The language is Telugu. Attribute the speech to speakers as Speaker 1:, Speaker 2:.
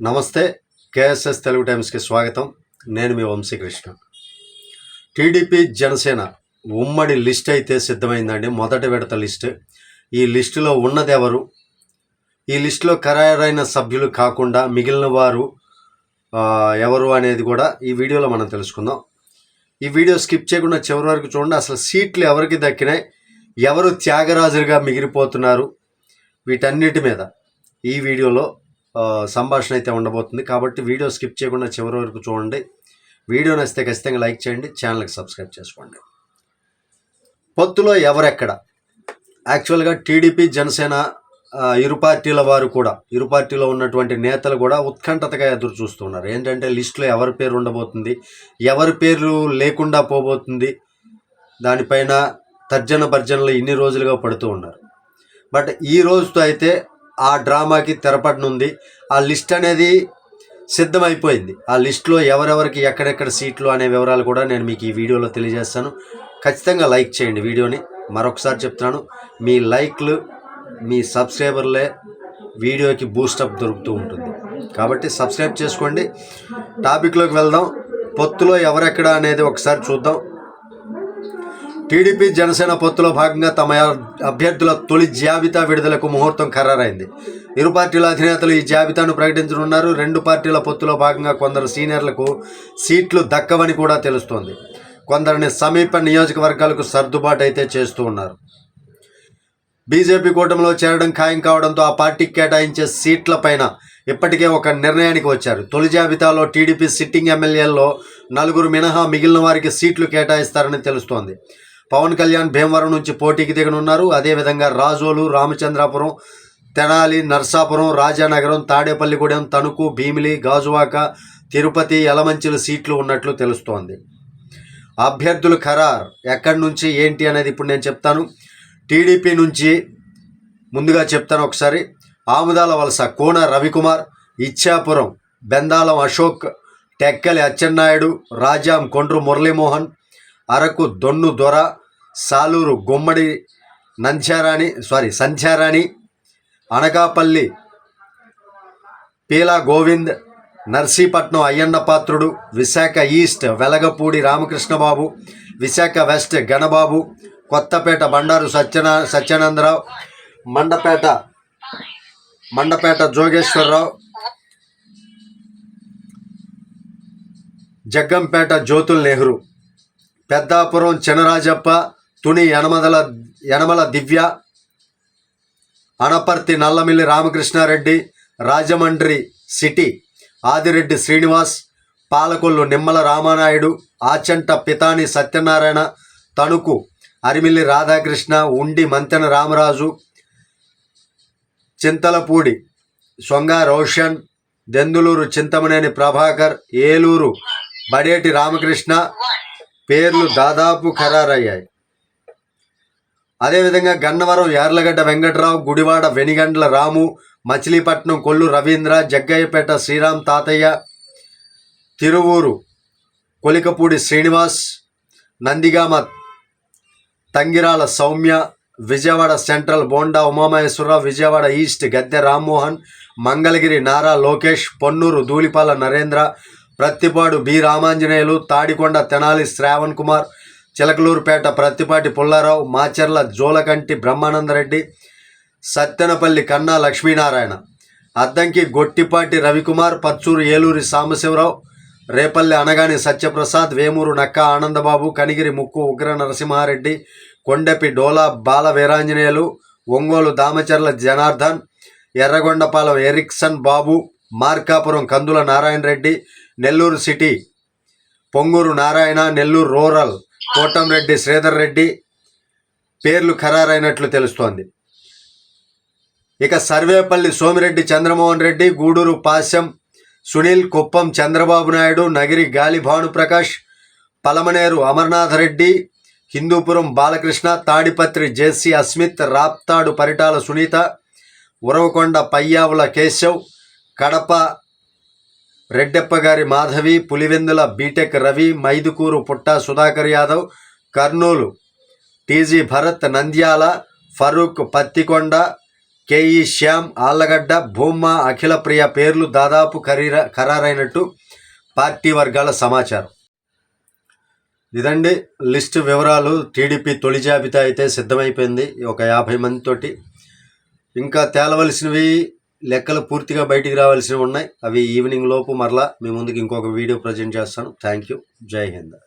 Speaker 1: నమస్తే కేఎస్ఎస్ తెలుగు టైమ్స్కి స్వాగతం. నేను మీ వంశీకృష్ణ. టీడీపీ జనసేన ఉమ్మడి లిస్ట్ అయితే సిద్ధమైందండి. మొదటి విడత లిస్ట్. ఈ లిస్టులో ఉన్నది ఎవరు? ఈ లిస్టులో ఖరారైన సభ్యులు కాకుండా మిగిలిన వారు ఎవరు అనేది కూడా ఈ వీడియోలో మనం తెలుసుకుందాం. ఈ వీడియో స్కిప్ చేయకుండా చివరి వరకు చూడండి. అసలు సీట్లు ఎవరికి దక్కినాయి? ఎవరు త్యాగరాజులుగా మిగిలిపోతున్నారు? వీటన్నిటి మీద ఈ వీడియోలో సంభాషణ అయితే ఉండబోతుంది. కాబట్టి వీడియో స్కిప్ చేయకుండా చివరి వరకు చూడండి. వీడియో నచ్చితే ఖచ్చితంగా లైక్ చేయండి. ఛానల్కి సబ్స్క్రైబ్ చేసుకోండి. పొత్తులో ఎవరెక్కడ? యాక్చువల్గా టీడీపీ జనసేన ఇరు పార్టీల వారు కూడా ఇరు పార్టీలో ఉన్నటువంటి నేతలు కూడా ఉత్కంఠతగా ఎదురు చూస్తున్నారు. ఏంటంటే లిస్టులో ఎవరి పేరు ఉండబోతుంది ఎవరి పేరు లేకుండా పోబోతుంది దానిపైన తర్జన భర్జనలు ఇన్ని రోజులుగా పడుతూ ఉన్నారు. బట్ ఈ రోజుతో అయితే ఆ డ్రామాకి తెరపడనుంది. ఆ లిస్ట్ అనేది సిద్ధమైపోయింది. ఆ లిస్ట్లో ఎవరెవరికి ఎక్కడెక్కడ సీట్లు అనే వివరాలు కూడా నేను మీకు ఈ వీడియోలో తెలియజేస్తాను. ఖచ్చితంగా లైక్ చేయండి వీడియోని. మరొకసారి చెప్తున్నాను మీ లైక్లు మీ సబ్స్క్రైబర్లే వీడియోకి బూస్టప్ దొరుకుతూ ఉంటుంది. కాబట్టి సబ్స్క్రైబ్ చేసుకోండి. టాపిక్లోకి వెళ్దాం. పొత్తులో ఎవరెక్కడ అనేది ఒకసారి చూద్దాం. టీడీపీ జనసేన పొత్తులో భాగంగా తమ అభ్యర్థుల తొలి జాబితా విడుదలకు ముహూర్తం ఖరారైంది. ఇరు పార్టీల అధినేతలు ఈ జాబితాను ప్రకటించనున్నారు. రెండు పార్టీల పొత్తులో భాగంగా కొందరు సీనియర్లకు సీట్లు దక్కవని కూడా తెలుస్తోంది. కొందరిని సమీప నియోజకవర్గాలకు సర్దుబాటు అయితే చేస్తూ ఉన్నారు. బీజేపీ కూటమిలో చేరడం ఖాయం కావడంతో ఆ పార్టీకి కేటాయించే సీట్లపైన ఇప్పటికే ఒక నిర్ణయానికి వచ్చారు. తొలి జాబితాలో టీడీపీ సిట్టింగ్ ఎమ్మెల్యేల్లో నలుగురు మినహా మిగిలిన వారికి సీట్లు కేటాయిస్తారని తెలుస్తోంది. పవన్ కళ్యాణ్ భీమవరం నుంచి పోటీకి దిగనున్నారు. అదేవిధంగా రాజోలు రామచంద్రాపురం తెనాలి నర్సాపురం రాజానగరం తాడేపల్లిగూడెం తణుకు భీమిలి గాజువాక తిరుపతి యలమంచిల సీట్లు ఉన్నట్లు తెలుస్తోంది. అభ్యర్థులు ఖరార్. ఎక్కడి నుంచి ఏంటి అనేది ఇప్పుడు నేను చెప్తాను. టీడీపీ నుంచి ముందుగా చెప్తాను ఒకసారి. ఆముదాల వలస కోన Ravikumar Ichchapuram Bendalam Ashok Tekkali Atchannaidu Rajam Kondru Muralimohan Araku Donnu Dora Saluru Gummadi Nancharani sorry Sancharani Anakapalli Peela Govind Narsipatnam Ayyanna Patrudu Visakha east Velagapudi Ramakrishnababu Visakha west Ganababu Kothapeta Bandaru Satyana Satyanandarao Mandapeta Mandapeta Jogeswararao Jaggampeta Jyothul Nehru Peddapuram Chinarajappa Tuni Yanamadala Yanamala Divya Anaparthi Nallamilli Ramakrishnareddy Rajahmundry city Adireddy Srinivas Palakollu Nimmala Ramanaidu Achanta Pithani Satyanarayana Tanuku Arimilli Radhakrishna Undi Mantena Ramaraju Chintalapudi సొంగ రోషన్ దెందులూరు చింతమనేని ప్రభాకర్ ఏలూరు బడేటి రామకృష్ణ పేర్లు దాదాపు ఖరారయ్యాయి. అదేవిధంగా గన్నవరం యార్లగడ్డ వెంకట్రావు గుడివాడ వెనిగండ్ల రాము Machilipatnam Kollu Ravindra Jaggayyapeta Sriram Tatayya Tiruvuru Kolikapudi Srinivas Nandigama Tangirala Sowmya Vijayawada central Bonda Umamaheswararao Vijayawada east Gadde Rammohan Mangalagiri Nara Lokesh Ponnuru Dhulipala Narendra Prathipadu B Ramanjaneyulu Tadikonda Tenali Sravan Kumar Chilakaluripet Prathipati Pullarao Macherla Jolakanti Brahmanandareddy Sattenapalli Kanna Lakshminarayana Addanki Gottipati Ravikumar Pachuru Eluri Sambasivarao Repalle Anagani Satyaprasad Vemuru నక్క Anandababu Kanigiri Mukku Ugra Narasimhareddy Kondapi Dola Bala Veeranjaneyulu Ongole Damacharla Janardhan Yerragondapalem Erickson Babu Markapuram Kandula Narayana Reddy Nellore city Ponguru Narayana Nellore rural Kotamreddy Sridhar Reddy పేర్లు ఖరారైనట్లు తెలుస్తోంది. ఇక సర్వేపల్లి సోమిరెడ్డి చంద్రమోహన్ రెడ్డి గూడూరు పాశం Sunil Kuppam Chandrababu Naidu Nagari Gali Bhanuprakash Palamaner Amarnath Reddy Hindupur Balakrishna Tadipatri JC Asmith Raptadu Paritala Sunitha Uravakonda Payyavula Keshav Kadapa Reddeppagari Madhavi Pulivendula BTech Ravi Mydukur Putta Sudhakar Yadav Kurnool TG Bharath Nandyal Farooq Pattikonda KE Shyam Allagadda Bhuma Akhilapriya పేర్లు దాదాపు ఖరీర ఖరారైనట్టు పార్టీ వర్గాల సమాచారం. ఇదండి లిస్టు వివరాలు. టీడీపీ తొలి జాబితా అయితే సిద్ధమైపోయింది. ఒక యాభై మందితోటి. ఇంకా తేలవలసినవి లెక్కలు పూర్తిగా బయటికి రావాల్సినవి ఉన్నాయి. అవి ఈవినింగ్ లోపు మరలా మీ ముందుకు ఇంకొక వీడియో ప్రజెంట్ చేస్తాను. Thank you. జై హింద్.